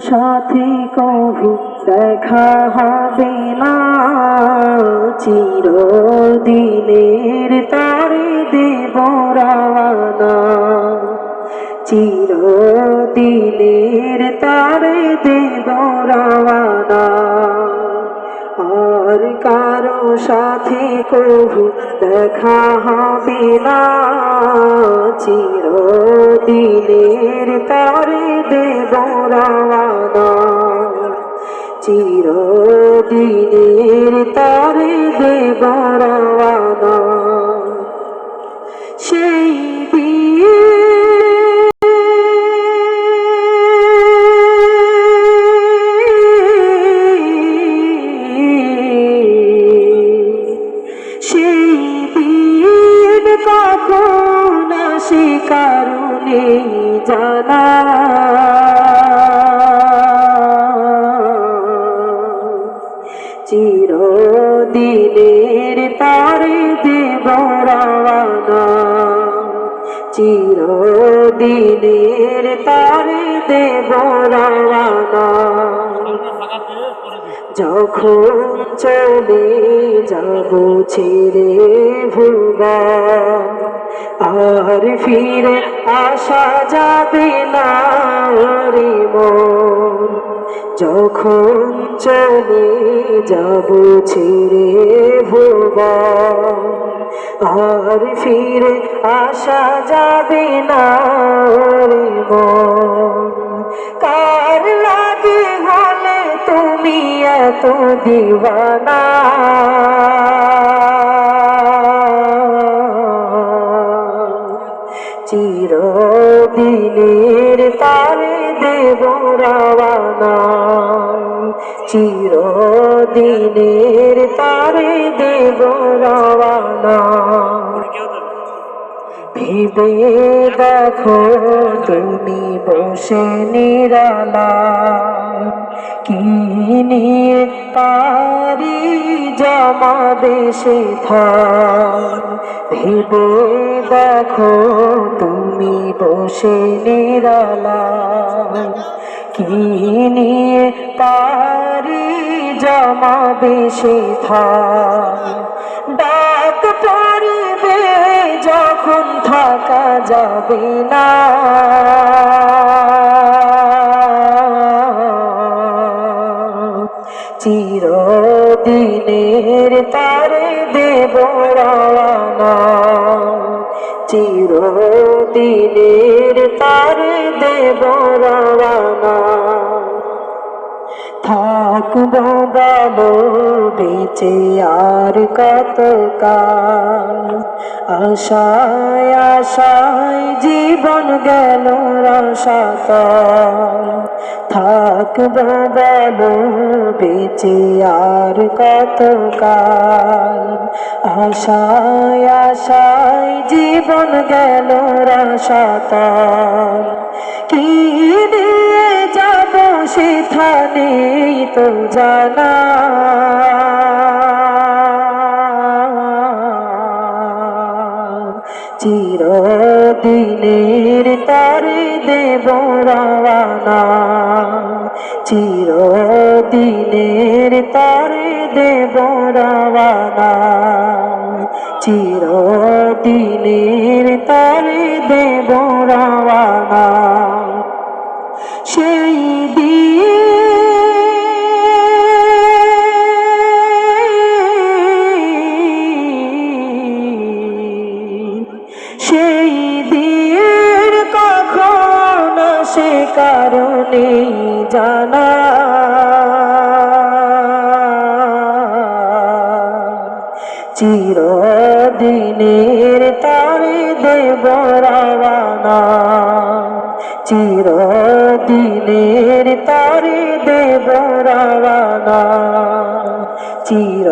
সাথে কভু দেখা হবে না। চিরদিনের তারে দেব রানা চিরদিনের তারে দেব রানা আর কারও সাথে কভু দেখা হবে না। চিরদিনের তারে দেব চিরদিনের তারে দেব রানা সেই দিন কারণে জানা চিরদিনের তারে দেব রানা চিরদিনের তারে দেব রানা যখন চলে যাব ছেড়ে ভুবা আর ফিরে আসা যাবে না। যখন চলে যাব ছেড়ে ভুবা আর ফিরে আসা যাবে না রে কার লাগে হলে তুমি এত দিওয়ানা চিরদিনের তারে দেব রাওয়ানা চিরদিনের তারে দেব রাওয়ানা ভেবে দেখো তুমি বসে নিরালা, কি নিয়ে পারি জমাবে সে থান ভেবে দেখো তুমি বসে নিরালা, কি নিয়ে পারি জমাবে সে থান ডাক পড়বে যখন থাকা যাবে না। চিরদিনের তারে দেব রানা চিরদিনের তারে দেব রানা থাকব বলো বেঁচে আর কত কাল আশায় আশায় জীবন গেল রসাত থাকব বলো বেঁচে আর কত আশায় আশায় জীবন গেল রসাত কি দিয়ে যাব সেখানে, তো জানা। চিরদিনের তারে দেব রানা চিরদিনের তারে দেব রানা চিরদিনের তারে দেব রানা কারণে জানা। চিরদিনের তারে দেব রানা চিরদিনের তারে দেব রানা চির